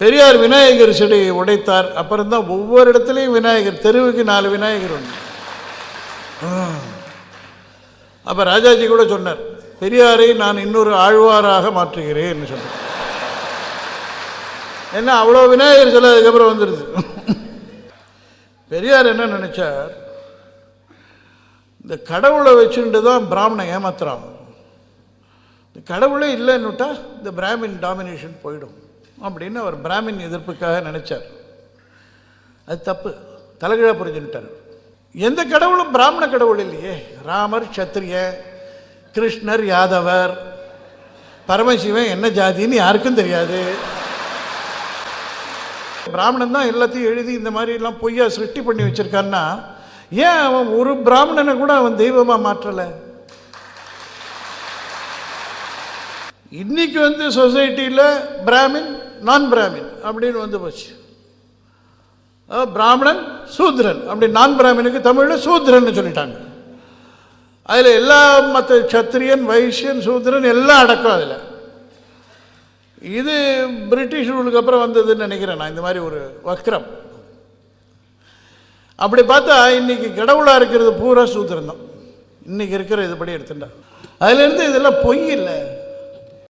பெரியார் விநாயகர் சிலையை உடைத்தார். அப்புறம் தான் ஒவ்வொரு இடத்துலையும் விநாயகர் தெருவுக்கு நாலு விநாயகர் உண்டு. அப்போ ராஜாஜி கூட சொன்னார் பெரியாரை நான் இன்னொரு ஆழ்வாராக மாற்றுகிறேன் சொன்னார். என்ன அவ்வளோ விநாயகர் சிலை அதுக்கப்புறம் வந்துடுது பெரியார் என்ன நினச்சார் இந்த கடவுளை வச்சுட்டு தான் பிராமணன் ஏமாத்துறான். இந்த கடவுளே இல்லைன்னுட்டா இந்த பிராமின் டாமினேஷன் போயிடும். அப்படின்னு அவர் பிராமின் எதிர்ப்புக்காக நினச்சார். அது தப்பு. தலைகீழாக புரிஞ்சுட்டார் எந்த கடவுளும் பிராமண கடவுள் இல்லையே. ராமர் சத்திரிய கிருஷ்ணர் யாதவர் பரமசிவன் என்ன ஜாதின்னு யாருக்கும் தெரியாது. பிராமணன் தான் எல்லாத்தையும் எழுதி இந்த மாதிரி எல்லாம் பொய்யா சிருஷ்டி பண்ணி வச்சிருக்கான்னா ஏன் அவன் ஒரு பிராமணனை கூட அவன் தெய்வமாக மாற்றலை? இன்னைக்கு வந்து சொசைட்டியில் பிராமின் நான் பிராமின் அப்படின்னு வந்து போச்சு. பிராமணன் சூத்ரன். அப்படி நான் பிராமினுக்கு தமிழில் சூத்ரன் சொல்லிட்டாங்க. அதில் எல்லா மற்ற சத்திரியன் வைசியன் சூத்ரன் எல்லாம் அடக்கம் அதில். இது பிரிட்டிஷ் ரூலுக்கு அப்புறம் வந்ததுன்னு நினைக்கிறேன் நான். இந்த மாதிரி ஒரு வக்ரம். அப்படி பார்த்தா இன்னைக்கு கடவுளாக இருக்கிறது பூரா சூத்திரம் தான். இன்னைக்கு இருக்கிற இதுபடி எடுத்துட்டா. அதுலேருந்து இதெல்லாம் பொய் இல்லை.